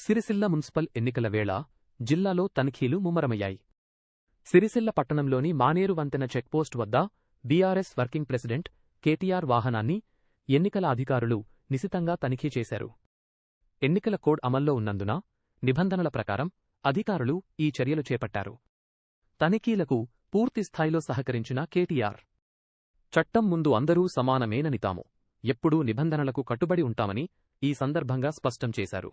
Sircilla municipal ఎన్నికల వేళ జిల్లాలో తనిఖీలు ముమ్మరమయ్యాయి. సిరిసిల్ల పట్టణంలోని మానేరు వంతెన చెక్పోస్ట్ వద్ద బీఆర్ఎస్ వర్కింగ్ ప్రెసిడెంట్ కేటీఆర్ వాహనాన్ని ఎన్నికల అధికారులు నిశితంగా తనిఖీ చేశారు. ఎన్నికల కోడ్ అమల్లో ఉన్నందున నిబంధనల ప్రకారం అధికారులు ఈ చర్యలు చేపట్టారు. తనిఖీలకు పూర్తిస్థాయిలో సహకరించిన కేటీఆర్ చట్టం ముందు అందరూ సమానమేనని తాము ఎప్పుడూ నిబంధనలకు కట్టుబడి ఉంటామని ఈ సందర్భంగా స్పష్టం చేశారు.